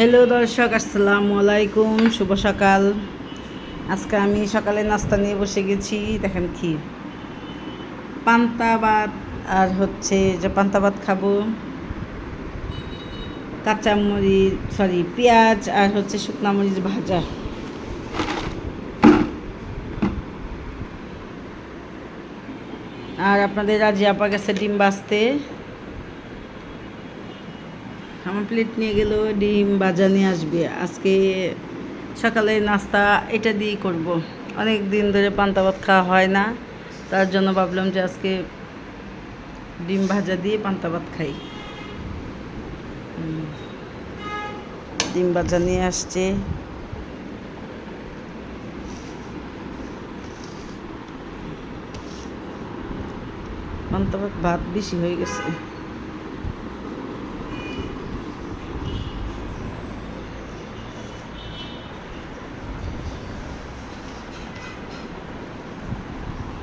Hello দর্শক, আসসালামু আলাইকুম, শুভ সকাল। আজকে আমি সকালে নাস্তা নিয়ে বসে গেছি, দেখেন কি। ভাত আর হচ্ছে যে ভাত খাব। কাঁচামরিচ সরি পেঁয়াজ আর হচ্ছে শুকনা মরিচ ভাজা। আর আপনাদের রাজি আপা গেছে ডিম বাজতে আমার প্লেট নিয়ে গেল, ডিম, ভাজা নিয়ে আসবে। আজকে সকালে নাস্তা এটা দিয়েই করব। অনেক দিন ধরে পান্তা ভাত খাওয়া হয় না, তার জন্য ভাবলাম যে আজকে ডিম ভাজা দিয়ে পান্তা ভাত খাই। ডিম ভাজা নিয়ে আসছে। পান্তা ভাত ভাত বেশি হয়ে গেছে।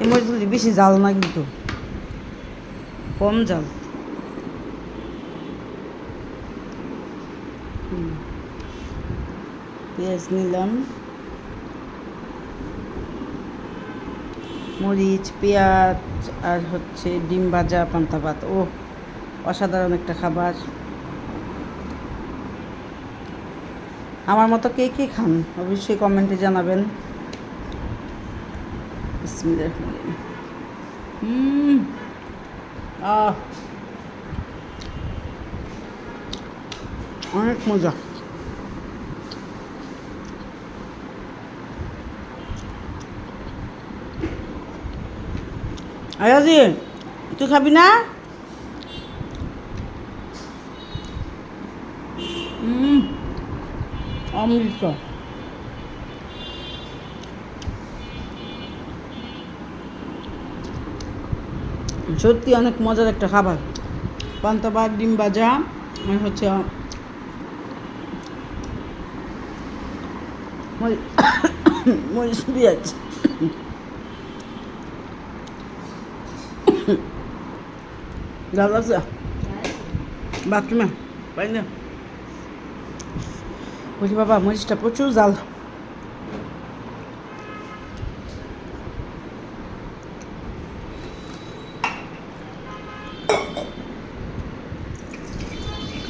এই মরিচগুলি বেশি জাল না কিন্তু। কম জাল। পেঁয়াজ নিলাম। মরিচ, পেঁয়াজ আর হচ্ছে ডিম ভাজা, পান্তা ভাত। ও অসাধারণ একটা খাবার। আমার মতো কে কে খান? অবশ্যই কমেন্টে জানাবেন। বিসমিল্লাহির হুম আহ অনেক মজা আয়াজি তুই খাবি না অমৃত সত্যি অনেক মজার একটা খাবার। পান্তা ভাত, ডিম ভাজা, আর হচ্ছে মরিচ বাথরুমে বলছি, বাবা, মরিচটা প্রচুর জাল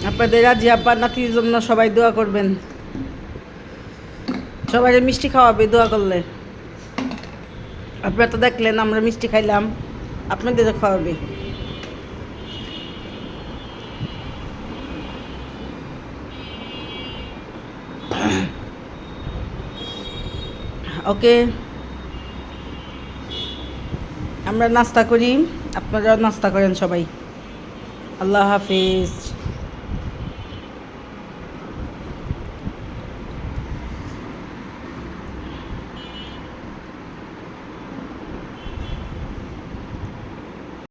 আপনাদের রাজি আব্বার নাতির জন্য সবাই দোয়া করবেন। সবাই মিষ্টি খাওয়াবে, দোয়া করলে। আপনারা তো দেখলেন, আমরা মিষ্টি খাইলাম, আপনাদেরও খাওয়াবে। ওকে। আমরা নাস্তা করি। আপনারাও নাস্তা করেন সবাই। আল্লাহ হাফিজ।